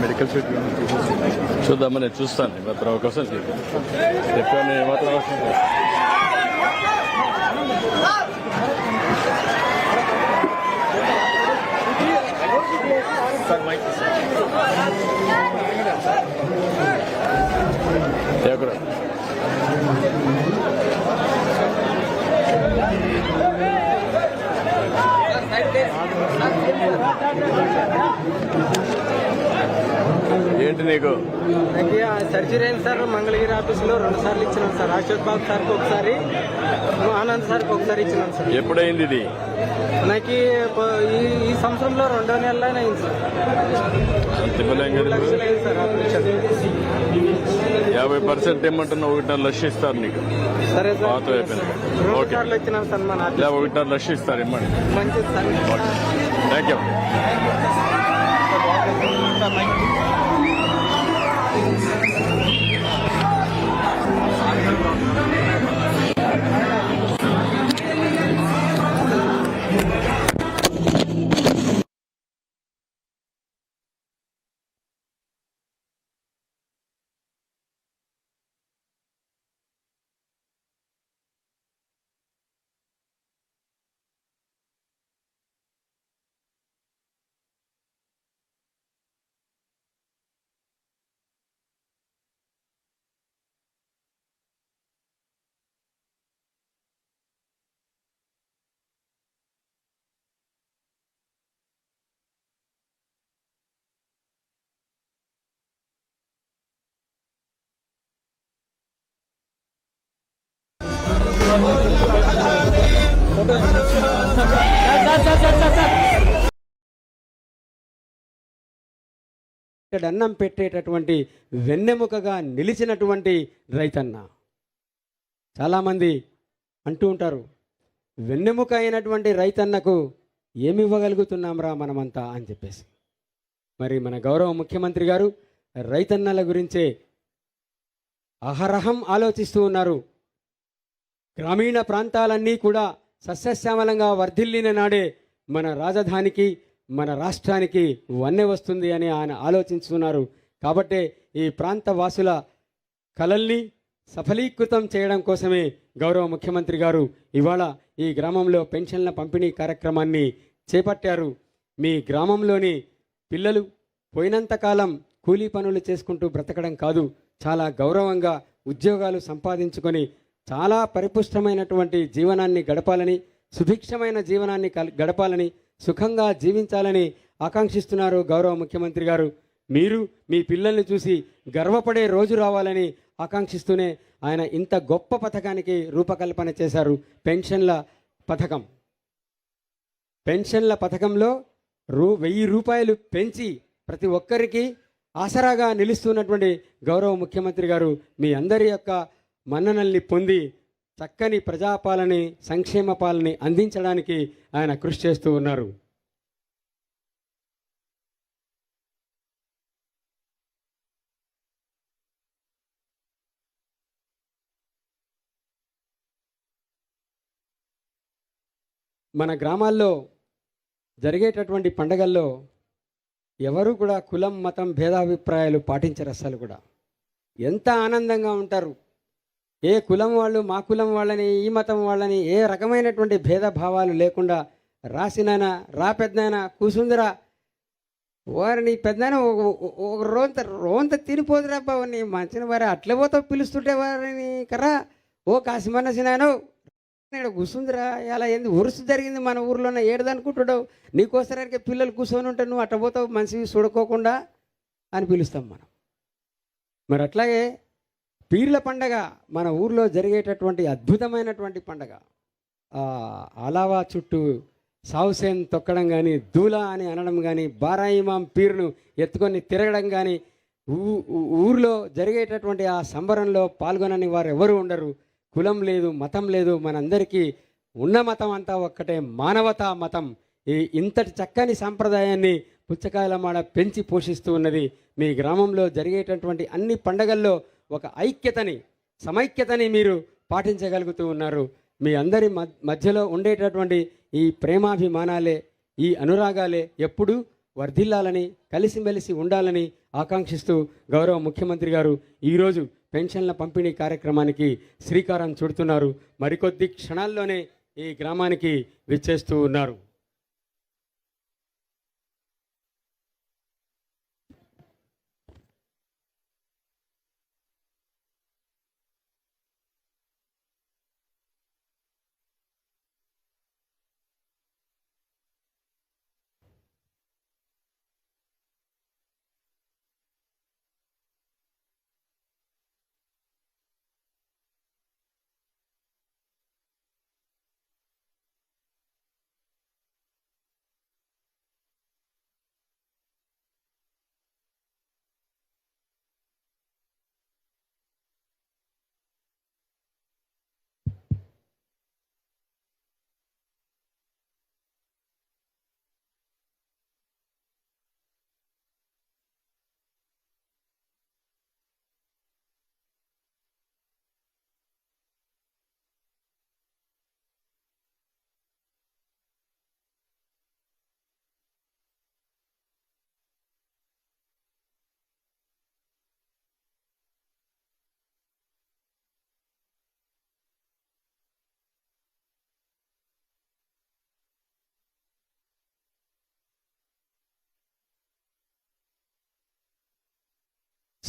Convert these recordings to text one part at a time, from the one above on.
Medical seat చూద్దామని నేను చూస్తాను మాత్రం అవకాశం చెప్పాను ఏమాత్రం అవసరం లేదు. ఏంటి నీకు? సర్జరీ అయింది సార్ మంగళగిరి ఆఫీసులో రెండు సార్లు ఇచ్చినాను సార్. అశోక్ బాబు సార్కి ఒకసారి ఆనంద్ సార్కి ఒకసారి ఇచ్చినాను సార్. ఎప్పుడైంది ఇది? నాకు ఈ ఈ సంవత్సరంలో రెండో నెలలోనే అయింది సార్. లక్షలు అయింది సార్ ఆపరేషన్ యాభై పర్సెంట్ ఇమ్మంటున్నా ఒకటిన్నర లక్ష ఇస్తారు నీకు. పాత ఓకే. ఇలా ఒకటిన్నర లక్ష ఇస్తారు ఇమ్మండి. థ్యాంక్ యూ ఇక్కడ అన్నం పెట్టేటటువంటి వెన్నెముకగా నిలిచినటువంటి రైతన్న. చాలామంది అంటూ ఉంటారు వెన్నెముక అయినటువంటి రైతన్నకు ఏమి ఇవ్వగలుగుతున్నాంరా మనమంతా? అని చెప్పేసి. మరి మన గౌరవ ముఖ్యమంత్రి గారు రైతన్నల గురించే అహరహం ఆలోచిస్తూ ఉన్నారు. గ్రామీణ ప్రాంతాలన్నీ కూడా సస్యశ్యామలంగా వర్ధిల్లిన నాడే మన రాజధానికి మన రాష్ట్రానికి వన్నె వస్తుంది అని ఆయన ఆలోచిస్తున్నారు. కాబట్టే ఈ ప్రాంత వాసుల కలల్ని సఫలీకృతం చేయడం కోసమే గౌరవ ముఖ్యమంత్రి గారు ఇవాళ ఈ గ్రామంలో పెన్షన్ల పంపిణీ కార్యక్రమాన్ని చేపట్టారు. మీ గ్రామంలోని పిల్లలు పోయినంతకాలం కూలీ పనులు చేసుకుంటూ బ్రతకడం కాదు చాలా గౌరవంగా ఉద్యోగాలు సంపాదించుకొని చాలా పరిపుష్టమైనటువంటి జీవనాన్ని గడపాలని సుభిక్షమైన జీవనాన్ని కల్- గడపాలని సుఖంగా జీవించాలని ఆకాంక్షిస్తున్నారు గౌరవ ముఖ్యమంత్రి గారు. మీరు మీ పిల్లల్ని చూసి గర్వపడే రోజు రావాలని ఆకాంక్షిస్తూనే ఆయన ఇంత గొప్ప పథకానికి రూపకల్పన చేశారు. పెన్షన్ల పథకం. పెన్షన్ల పథకంలో రూ వెయ్యి రూపాయలు పెంచి ప్రతి ఒక్కరికి ఆసరాగా నిలుస్తున్నటువంటి గౌరవ ముఖ్యమంత్రి గారు మీ అందరి యొక్క మన్ననల్ని పొంది చక్కని ప్రజాపాలని సంక్షేమ పాలని అందించడానికి ఆయన కృషి చేస్తూ ఉన్నారు. మన గ్రామాల్లో జరిగేటటువంటి పండగల్లో ఎవరు కూడా కులం మతం భేదాభిప్రాయాలు పాటించరు అస్సలు కూడా. ఎంత ఆనందంగా ఉంటారు. ఏ కులం వాళ్ళు మా కులం వాళ్ళని ఈ మతం వాళ్ళని ఏ రకమైనటువంటి భేదభావాలు లేకుండా రాసినానా రా పెద్దనాయన కూసుందిరా. వారిని పెద్దన ఒక రోంత రోంత తినిపోదురా బావని మంచిన వారి అట్లే పోతావు పిలుస్తుంటే వారిని కరా ఓ కాసిమన్నసినాను నేను కూసుందిరా. ఇలా ఏంది? ఉరుసు జరిగింది మన ఊర్లోనే. ఏడదనుకుంటున్నావు? నీకోసరానికి పిల్లలు కూర్చొని ఉంటే నువ్వు అట్ట పోతావు? మనిషి చూడుకోకుండా అని పిలుస్తాం మనం. మరి అట్లాగే పీర్ల పండగ మన ఊర్లో జరిగేటటువంటి అద్భుతమైనటువంటి పండగ. అలావా చుట్టూ సావుసేన్ తొక్కడం కానీ దూలా అని అనడం కానీ బారాయిమాం పీర్ను ఎత్తుకొని తిరగడం కానీ ఊ- ఊర్లో జరిగేటటువంటి ఆ సంబరంలో పాల్గొనని వారు ఎవరు ఉండరు. కులం లేదు మతం లేదు మనందరికీ ఉన్న మతం అంతా ఒక్కటే మానవతా మతం. ఈ ఇంతటి చక్కని సాంప్రదాయాన్ని పుచ్చకాయల మాడ పెంచి పోషిస్తూ ఉన్నది. మీ గ్రామంలో జరిగేటటువంటి అన్ని పండగల్లో ఒక ఐక్యతని సమైక్యతని మీరు పాటించగలుగుతూ ఉన్నారు. మీ అందరి మధ్యలో ఉండేటటువంటి ఈ ప్రేమాభిమానాలే ఈ అనురాగాలే ఎప్పుడూ వర్ధిల్లాలని కలిసిమెలిసి ఉండాలని ఆకాంక్షిస్తూ గౌరవ ముఖ్యమంత్రి గారు ఈరోజు పెన్షన్ల పంపిణీ కార్యక్రమానికి శ్రీకారం చుడుతున్నారు. మరికొద్ది క్షణాల్లోనే ఈ గ్రామానికి విచ్చేస్తూ ఉన్నారు.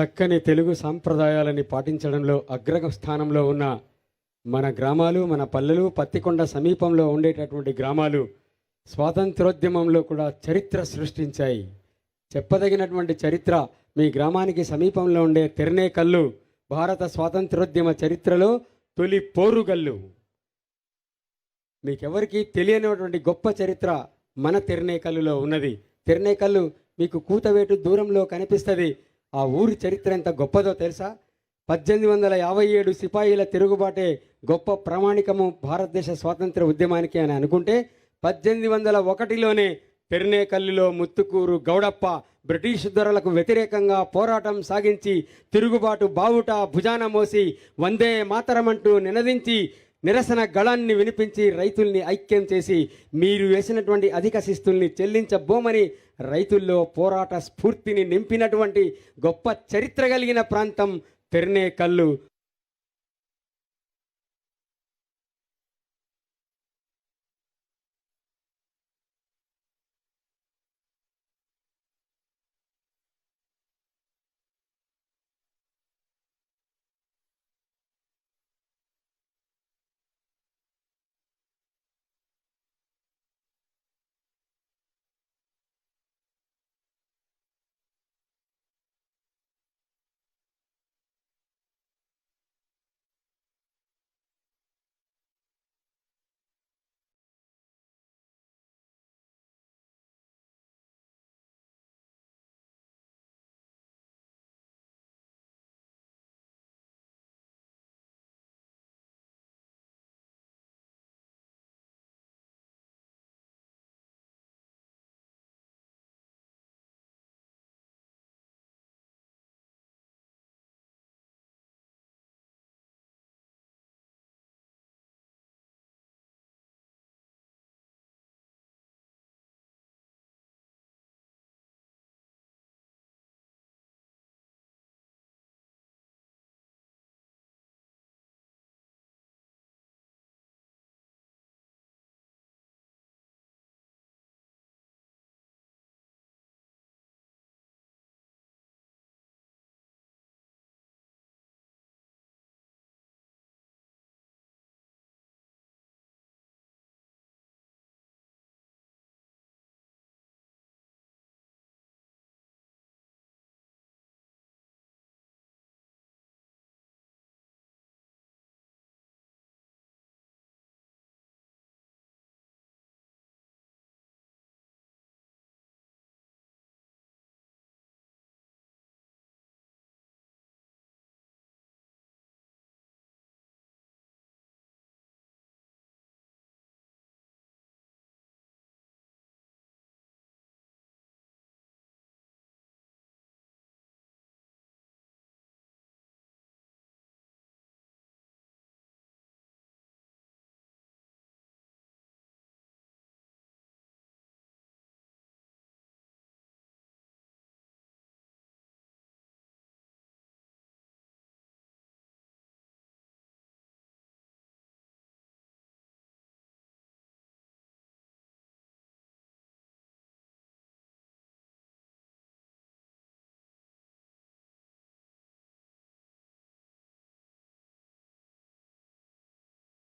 చక్కని తెలుగు సాంప్రదాయాలని పాటించడంలో అగ్ర స్థానంలో ఉన్న మన గ్రామాలు మన పల్లెలు పత్తికొండ సమీపంలో ఉండేటటువంటి గ్రామాలు స్వాతంత్రోద్యమంలో కూడా చరిత్ర సృష్టించాయి. చెప్పదగినటువంటి చరిత్ర మీ గ్రామానికి సమీపంలో ఉండే తెరనేకల్లు భారత స్వాతంత్రోద్యమ చరిత్రలో తొలి పోరుగల్లు. మీకెవరికి తెలియనటువంటి గొప్ప చరిత్ర మన తెరనేకల్లులో ఉన్నది. తెరనేకల్లు మీకు కూతవేటు దూరంలో కనిపిస్తుంది. ఆ ఊరి చరిత్ర ఎంత గొప్పదో తెలుసా? పద్దెనిమిది వందల యాభై ఏడు సిపాయిల తిరుగుబాటే గొప్ప ప్రామాణికము భారతదేశ స్వాతంత్ర ఉద్యమానికి అని అనుకుంటే పద్దెనిమిది వందల ఒకటిలోనే పెర్నేకల్లిలో ముత్తుకూరు గౌడప్ప బ్రిటిష్ ధరలకు వ్యతిరేకంగా పోరాటం సాగించి తిరుగుబాటు బావుట భుజాన మోసి వందే మాతరమంటూ నినదించి నిరసన గళాన్ని వినిపించి రైతుల్ని ఐక్యం చేసి మీరు వేసినటువంటి అధిక శిస్తుల్ని చెల్లించబోమని రైతుల్లో పోరాట స్ఫూర్తిని నింపినటువంటి గొప్ప చరిత్ర కలిగిన ప్రాంతం తెర్నేకల్లు